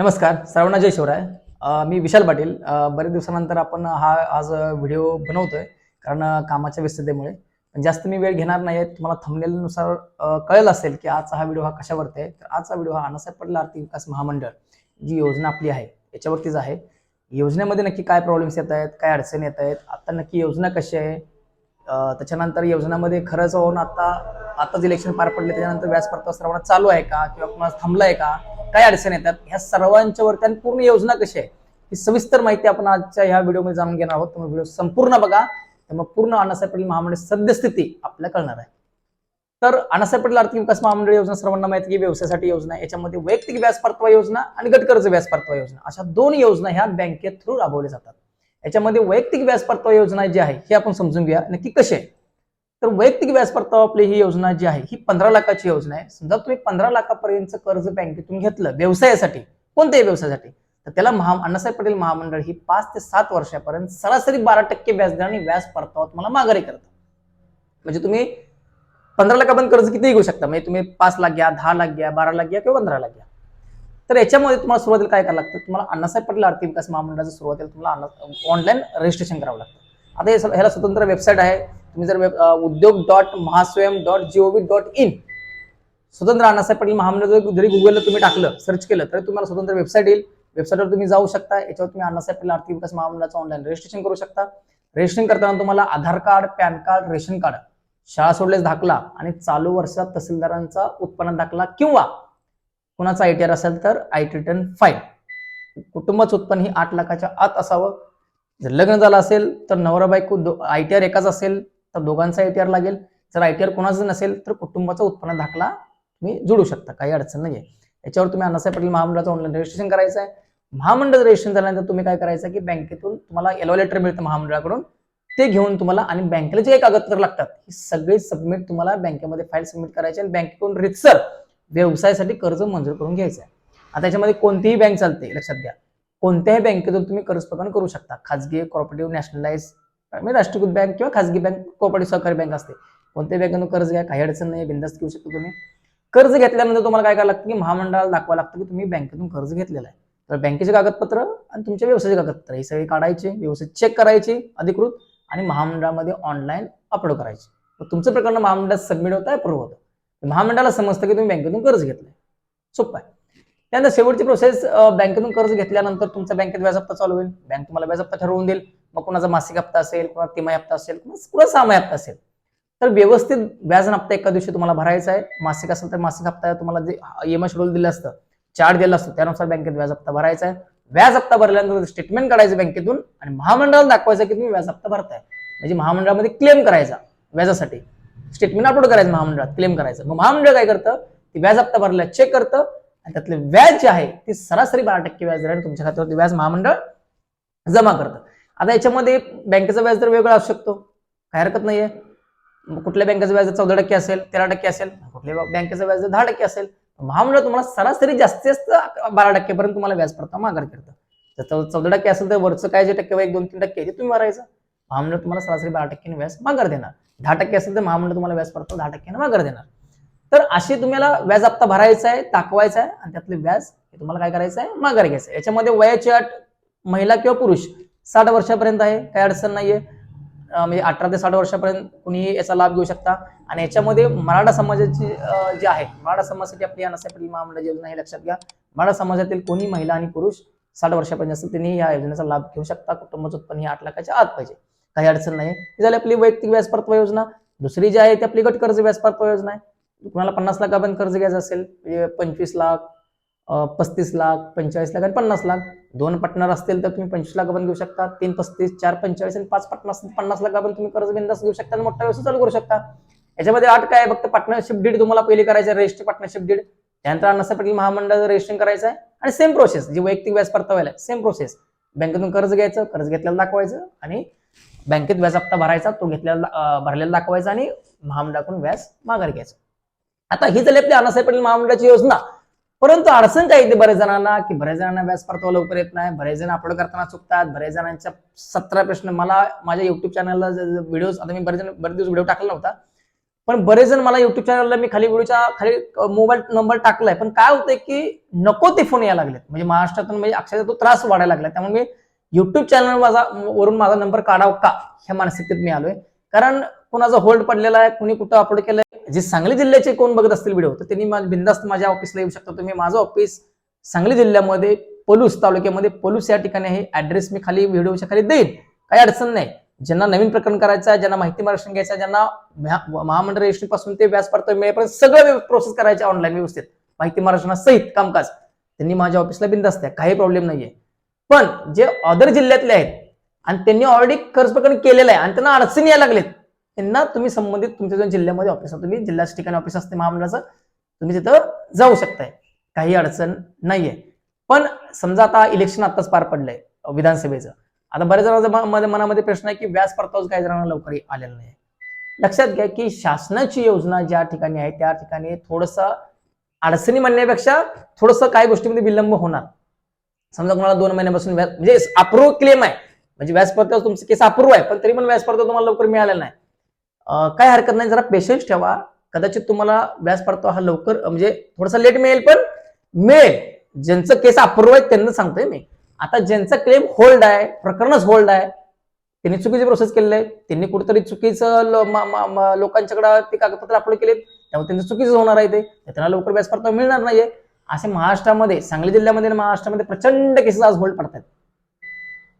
नमस्कार सर्वांना जय शिवराय. मी विशाल पाटील. बरेच दिवसानंतर आपण हा आज व्हिडिओ बनवतोय कारण कामाच्या व्यस्ततेमुळे. पण जास्त मी वेळ घेणार नाही तुम्हाला थंबनेलनुसार कळेल असेल की आजचा हा व्हिडिओ हा कशावरती आहे. तर आजचा व्हिडिओ हा अण्णासाहेब पटेल आर्थिक विकास महामंडळ जी योजना आपली आहे याच्यावरतीच आहे. योजनेमध्ये नक्की काय प्रॉब्लेम्स येत आहेत काय अडचणी येत आहेत आता नक्की योजना कशी आहे? त्याच्यानंतर योजनामध्ये खरंच होऊन आता आताच इलेक्शन पार पडले त्याच्यानंतर व्याज परतावा सर्वांना चालू आहे का? किंवा कुणाला थांबलाय का? काय अडचण येतात? ह्या सर्वांच्या वरती आणि पूर्ण योजना कशी आहे? ही सविस्तर माहिती आपण आजच्या ह्या व्हिडिओमध्ये जाणून घेणार आहोत. तुम्ही व्हिडिओ संपूर्ण बघा. त्यामुळे मग पूर्ण अण्णासाहेब पटेल महामंडळ सद्यस्थिती आपल्याला कळणार आहे. तर अण्णासाहेब पटेल आर्थिक विकास महामंडळ योजना सर्वांना माहिती की व्यवसायासाठी योजना याच्यामध्ये वैयक्तिक व्याज परतवा योजना आणि गट कर्ज व्याज परतवा योजना. अशा दोन योजना ह्या बँकेत थ्रू राबवल्या जातात. याच्यामध्ये वैयक्तिक व्याज परतवा योजना जी आहे ही आपण समजून घ्या नक्की कशी आहे? तर वैयक्तिक व्याज परतावा आपली ही योजना जी आहे ही पंधरा लाखाची योजना आहे. समजा तुम्ही पंधरा लाखापर्यंत कर्ज बँकेतून घेतलं व्यवसायासाठी कोणत्याही व्यवसायासाठी तर त्याला महा अण्णासाहेब पटेल महामंडळ ही पाच ते सात वर्षापर्यंत सरासरी बारा टक्के व्याजदराने व्याज परतावा तुम्हाला माघारी करतं. म्हणजे तुम्ही पंधरा लाखापर्यंत कर्ज किती घेऊ शकता म्हणजे तुम्ही पाच लाख घ्या दहा लाख घ्या बारा लाख घ्या किंवा पंधरा लाख घ्या. तर याच्यामध्ये तुम्हाला सुरुवातीला काय करावं लागतं? तुम्हाला अण्णासाहेब पटेल आर्थिक विकास महामंडळाचं सुरुवातीला तुम्हाला ऑनलाईन रजिस्ट्रेशन करावं लागतं. आता हे- ह्याला स्वतंत्र वेबसाईट आहे. तुम्ही जर web Udyog dot Mahaswayam dot GOV dot in स्वतंत्र अण्णासाहेब पाटील महामंडळ जर- जरी गुगलला तुम्ही टाकलं सर्च केलं तरी तुम्हाला स्वतंत्र वेबसाईट येईल. वेबसाईटवर तुम्ही जाऊ शकता. याच्यावर तुम्ही अण्णासाहेब पाटील आर्थिक विकास महामंडळाचं ऑनलाईन रजिस्ट्रेशन करू शकता. रजिस्ट्रेशन करताना तुम्हाला Aadhaar card PAN card ration card शाळा सोडल्यास दाखला आणि चालू वर्षात तहसीलदारांचा उत्पन्न दाखला किंवा कुणाचा आयटीआर असेल तर आयटी रिटर्न फाईल कुटुंबाचं उत्पन्न ही आठ लाखाच्या आत असावं. जर लग्न झालं असेल तर नवरा बायको आयटीआर एकाच असेल. तर दोघांचा आयटीआर लागेल. जर आयटीआर कोणाचं नसेल तर कुटुंबाचा उत्पन्न दाखला तुम्ही जोडू शकता. काही अडचण नाही आहे याच्यावर तुम्ही अण्णासाहेब पाटील महामंडळाचं ऑनलाईन रजिस्ट्रेशन करायचं आहे महामंडळ रजिस्ट्रेशन झाल्यानंतर तुम्ही काय करायचं की बँकेतून तुम्हाला एलो लेटर मिळतं महामंडळाकडून. ते घेऊन तुम्हाला आणि बँकेला जे काही कागदपत्र लागतात ही सगळी सबमिट तुम्हाला बँकेमध्ये फाईल सबमिट करायची आणि बँकेकडून रितसर व्यवसायासाठी कर्ज मंजूर करून घ्यायचं आहे आता याच्यामध्ये कोणतीही बँक चालते लक्षात घ्या. कोणत्याही बँकेतून तुम्ही कर्ज प्रदान करू शकता. खाजगी कॉर्पोरेटिव्ह नॅशनलाइज राष्ट्रीयकृत बँक किंवा खाजगी बँक कोऑपरेटिव्ह सहकारी बँक असते. कोणत्याही बँकेतून कर्ज घ्या काही अडचण नाही बिंदास्त घेऊ शकतो तुम्ही. कर्ज घेतल्यानंतर तुम्हाला काय करावं लागतं की महामंडळाला दाखवा लागतं की तुम्ही बँकेतून कर्ज घेतलेलं आहे. तर बँकेचे कागदपत्र आणि तुमच्या व्यवसायाचे कागदपत्र हे सगळे काढायचे व्यवस्थित चेक करायचे अधिकृत आणि महामंडळामध्ये ऑनलाईन अपलोड करायचे. तर तुमचं प्रकरण महामंडळात सबमिट होतं अप्रूव्ह होतं महामंडळाला समजतं की तुम्ही बँकेतून कर्ज घेतलंय. सोपं आहे. त्यानंतर शेवटची प्रोसेस बँकेतून कर्ज घेतल्यानंतर तुमच्या बँकेत व्याज हप्ता चालू होईल. बँक तुम्हाला व्याज हप्ता ठरवून देईल. मग कुणाचा मासिक हप्ता असेल किंवा तिमाही हप्ता असेल किंवा कुणा सहामाही हप्ता असेल. तर व्यवस्थित व्याज आणि हप्ता एका दिवशी तुम्हाला भरायचा आहे. मासिक असेल तर मासिक हप्ता तुम्हाला जे ईएमआय शेड्यूल दिलं असतं चार्ट दिलं असतो त्यानुसार बँकेत व्याज हप्ता भरायचा आहे. व्याज हप्ता भरल्यानंतर स्टेटमेंट काढायचं बँकेतून आणि महामंडळाला दाखवायचं की तुम्ही व्याज हप्ता भरताय. म्हणजे महामंडळामध्ये क्लेम करायचा व्याजासाठी. स्टेटमेंट अपलोड करायचं महामंडळात क्लेम करायचं. मग महामंडळ काय करतं? ती व्याज हप्ता भरल्या चेक करतं आणि त्यातले व्याज जे आहे ते सरासरी बारा टक्के व्याज दराने तुमच्या खात्यावरती व्याज महामंडळ जमा करतं. आता याच्यामध्ये बँकेचा व्याज दर वेगळा असू शकतो. काय हरकत नाहीये. मग कुठल्या बँकेचं व्याज चौदा टक्के असेल तेरा टक्के असेल कुठल्या बँकेचं व्याज दहा टक्के असेल महामंडळ तुम्हाला सरासरी जास्तीत जास्त बारा टक्केपर्यंत तुम्हाला व्याज परतावा माघार करतं जर चौदा टक्के असेल तर वरचं काय जे टक्के एक दोन तीन टक्के ते तुम्ही भरायचं. महामंडळ तुम्हाला सरासरी बारा टक्क्याने व्याज माघार देणार. दहा टक्के असेल तर महामंडळ तुम्हाला व्याज परतावा दहा टक्क्याने माघार देणार. तर अशी तुम्हाला व्याज हप्ता भरायचा आहे दाखवायचा आहे आणि त्यातले व्याज हे तुम्हाला काय करायचं आहे माघार घ्यायचं आहे. याच्यामध्ये वयाची अट महिला किंवा पुरुष साठ वर्षापर्यंत आहे काही अडचण नाहीये. म्हणजे अठरा ते साठ वर्षापर्यंत कुणीही याचा लाभ घेऊ शकता. आणि याच्यामध्ये मराठा समाजाची जे जी आहे मराठा समाजासाठी आपली अण्णासाहेब महामंडळ योजना हे लक्षात घ्या. मराठा समाजातील कोणी महिला आणि पुरुष साठ वर्षापर्यंत असेल त्यांनी या योजनेचा लाभ घेऊ शकता. कुटुंबाचं उत्पन्न हे आठ लाखाच्या आत पाहिजे. काही अडचण नाही. ही झाली आपली वैयक्तिक व्याज योजना. दुसरी जी आहे ती आपली गट कर्ज व्याज योजना आहे. कुणाला पन्नास लाखापर्यंत कर्ज घ्यायचं असेल म्हणजे पंचवीस लाख पस्तीस लाख पंचेचाळीस लाख आणि पन्नास लाख. दोन पटणार असतील तर तुम्ही पंचवीस लाखापर्यंत घेऊ शकता. तीन पस्तीस चार पंचेचाळीस आणि पाच पार्टनर असतील पन्नास लाखापर्यंत तुम्ही कर्ज बिंदास घेऊ शकता आणि मोठा व्यवसाय चालू करू शकता. याच्यामध्ये आठ काय फक्त पार्टनरशिप डीड तुम्हाला पहिले करायचं रजिस्टर पार्टनरशिप डीड त्यानंतर अण्णासाहेब पाटील महामंडळाचं रजिस्ट्रेशन करायचं आहे आणि सेम प्रोसेस जी वैयक्तिक व्याज परतावायला सेम प्रोसेस बँकेतून कर्ज घ्यायचं कर्ज घेतलेलं दाखवायचं आणि बँकेत व्याज हप्ता भरायचा तो घेतलेला भरलेला दाखवायचा आणि महामंडळाकडून व्याज माघार घ्यायचं. आता ही झाली आपली अण्णासाहेब पाटील महामंडळाची योजना परंतु अडचण काय येते बऱ्याच जणांना? की बऱ्याच जणांना व्याज परतावा लवकर येत नाही. बरेच जण अपलोड करताना चुकतात. बऱ्याच जणांच्या सतरा प्रश्न मला माझ्या युट्यूब चॅनलला व्हिडिओ आता मी बरेच जण बरेच दिवस व्हिडिओ टाकला नव्हता. पण बरेच जण मला युट्यूब चॅनलला मी खाली व्हिडिओच्या खाली मोबाईल नंबर टाकलाय. पण काय होतंय की नको ते फोन यायला लागलेत. म्हणजे महाराष्ट्रातून म्हणजे अक्षरशः तो त्रास वाढायला लागला त्यामुळे मी युट्यूब चॅनल माझा वरून माझा नंबर काढावा का? ह्या मानसिकतेत मी आलोय. कारण कोणाचा होल्ड पडलेला आहे कुणी कुठं अपलोड केलंय जे सांगली जिल्ह्याचे कोण बघत असतील व्हिडिओ तर त्यांनी बिंदास्त माझ्या ऑफिसला येऊ शकता. तुम्ही माझं ऑफिस सांगली जिल्ह्यामध्ये पलूस तालुक्यामध्ये पलूस या ठिकाणी आहे. ऍड्रेस मी खाली व्हिडिओच्या खाली देईन. काही अडचण नाही. ज्यांना नवीन प्रकरण करायचं आहे ज्यांना माहिती मार्गदर्शन घ्यायचं आहे, ज्यांना महामंडळ रजिस्ट्री पासून ते व्याज परतावा मिळेपर्यंत सगळं प्रोसेस करायचे ऑनलाईन व्यवस्थित. माहिती मार्गदर्शनासहित कामकाज. त्यांनी माझ्या ऑफिसला बिंदास्त आहे. काही प्रॉब्लेम नाहीये. पण जे अदर जिल्ह्यातले आहेत आणि त्यांनी ऑलरेडी खर्च प्रकरण केलेलं आहे. आणि त्यांना अडचणी यायला लागलेत. त्यांना तुम्ही संबंधित तुमच्या जिल्ह्यामध्ये ऑफिस आहे तुम्ही जिल्ह्याच्या ठिकाणी ऑफिस असते महामंडळाचं तुम्ही तिथं जाऊ शकताय. काही अडचण नाहीये. पण समजा आता इलेक्शन आताच पार पडलंय विधानसभेचं. आता बऱ्याच जणांचा मनामध्ये प्रश्न आहे की व्याज परतावाच काही जणांना लवकर आलेला नाही. लक्षात घ्या की शासनाची योजना ज्या ठिकाणी आहे त्या ठिकाणी थोडस अडचणी म्हणण्यापेक्षा थोडस काही गोष्टीमध्ये विलंब होणार. समजा कोणाला दोन महिन्यापासून व्याज म्हणजे अप्रूव्ह क्लेम आहे. म्हणजे व्याज परतावा तुमचं केस अप्रूव्ह आहे पण तरी पण व्याज परतावा तुम्हाला लवकर मिळालेला नाही. काय हरकत नाही जरा पेशन्स ठेवा. कदाचित तुम्हाला व्याज परतावा हा लवकर म्हणजे थोडासा लेट मिळेल पण मिळेल. ज्यांचं केस अप्रूव्ह आहे त्यांना सांगतोय मी. आता ज्यांचा क्लेम होल्ड आहे प्रकरणच होल्ड आहे त्यांनी चुकीची प्रोसेस केलेली आहे. त्यांनी कुठेतरी चुकीचं लोकांच्याकडे ते कागदपत्र अपलोड केलेत त्यामुळे त्यांचं चुकीचं होणार आहे ते. त्यांना लवकर व्याज परतावा मिळणार नाहीये. असे महाराष्ट्रामध्ये सांगली जिल्ह्यामध्ये आणि महाराष्ट्रामध्ये प्रचंड केसेस आज होल्ड पडतात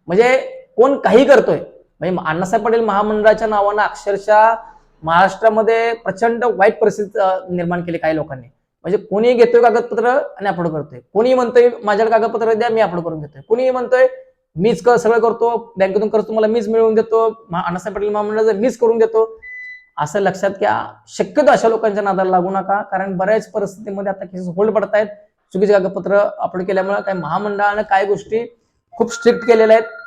म्हणजे कोण काही करतोय? म्हणजे अण्णासाहेब पाटील महामंडळाच्या नावानं अक्षरशः महाराष्ट्रामध्ये प्रचंड वाईट परिस्थिती निर्माण केली काही लोकांनी. म्हणजे कोणी घेतोय कागदपत्र आणि अपलोड करतोय. कोणी म्हणतोय माझ्याकडे कागदपत्र द्या मी अपलोड करून घेतोय. कोणी म्हणतोय मीच क- सगळं करतो बँकेतून कर्ज तुम्हाला मीच मिळवून देतो अण्णासाहेब पाटील महामंडळाचं मीच करून देतो. असं लक्षात घ्या. शक्यतो अशा लोकांच्या नादाला लागू नका. कारण बऱ्याच परिस्थितीमध्ये आता केसेस होल्ड पडत आहेत चुकीचे कागदपत्र अपलोड केल्यामुळे काही महामंडळानं काही गोष्टी खूप स्ट्रिक्ट केलेल्या आहेत.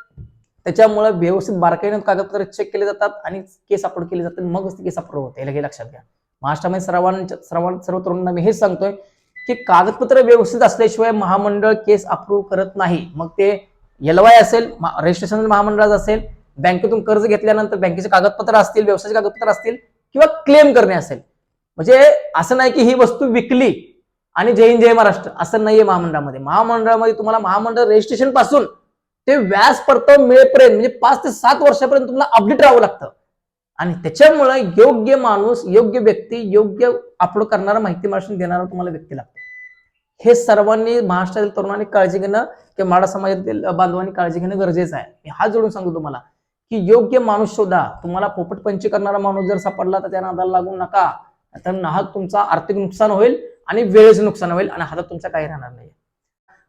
त्याच्यामुळे व्यवस्थित बारकाईने कागदपत्र चेक केले जातात आणि केस अपलोड केले जातात. मगच ती केस अप्रूव्ह होते. हे लक्षात घ्या. महाराष्ट्रामध्ये सर्वांच्या सर्वां सर्व तरुणांना मी हेच सांगतोय की कागदपत्र व्यवस्थित असल्याशिवाय महामंडळ केस अप्रूव्ह करत नाही. मग ते एलवाय असेल रजिस्ट्रेशन महामंडळाचं असेल बँकेतून कर्ज घेतल्यानंतर बँकेचे कागदपत्र असतील व्यवसायाचे कागदपत्र असतील किंवा क्लेम करणे असेल. म्हणजे असं नाही की ही वस्तू विकली आणि जय हिंद जय महाराष्ट्र असं नाहीये महामंडळामध्ये. महामंडळामध्ये तुम्हाला महामंडळ रजिस्ट्रेशनपासून ते व्याज परताव मिळेपर्यंत म्हणजे पाच ते सात वर्षापर्यंत तुम्हाला अपडेट राहावं लागतं. आणि त्याच्यामुळे योग्य माणूस योग्य व्यक्ती योग्य अपलोड करणारा माहिती मार्शन देणारा तुम्हाला व्यक्ती लागतो. हे सर्वांनी महाराष्ट्रातील तरुणांनी काळजी घेणं किंवा मराठा समाजातील बांधवांनी काळजी घेणं गरजेचं आहे. मी हा जोडून सांगतो तुम्हाला की योग्य माणूस शोधा. तुम्हाला पोपटपंची करणारा माणूस जर सापडला तर त्या नादाला लागू नका. तर नाहक तुमचा आर्थिक नुकसान होईल आणि वेळेचं नुकसान होईल आणि हातात तुमचा काही राहणार नाही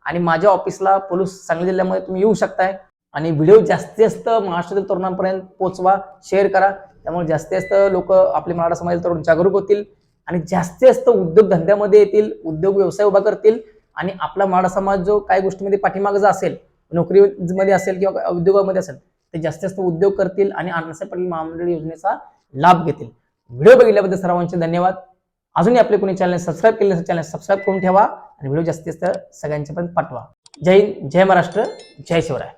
आणि माझ्या ऑफिसला पोलीस सांगली जिल्ह्यामध्ये तुम्ही येऊ शकताय. आणि व्हिडिओ जास्तीत जास्त महाराष्ट्रातील तरुणांपर्यंत पोहोचवा शेअर करा. त्यामुळे जास्तीत जास्त लोक आपले मराठा समाजातील तरुण जागरूक होतील आणि जास्तीत जास्त उद्योग धंद्यामध्ये येतील उद्योग व्यवसाय उभा करतील आणि आपला मराठा समाज जो काही गोष्टीमध्ये पाठीमागचा असेल नोकरीमध्ये असेल किंवा उद्योगामध्ये असेल ते जास्तीत जास्त उद्योग करतील आणि अण्णासाहेब पाटील महामंडळ योजनेचा लाभ घेतील. व्हिडिओ बघितल्याबद्दल सर्वांचे धन्यवाद. अजूनही आपले कोणी चॅनल सबस्क्राईब केले नसेल चॅनल सबस्क्राईब करून ठेवा. आणि व्हिडिओ जास्तीत जास्त सगळ्यांच्यापर्यंत पाठवा. जय हिंद जय महाराष्ट्र जय शिवराय.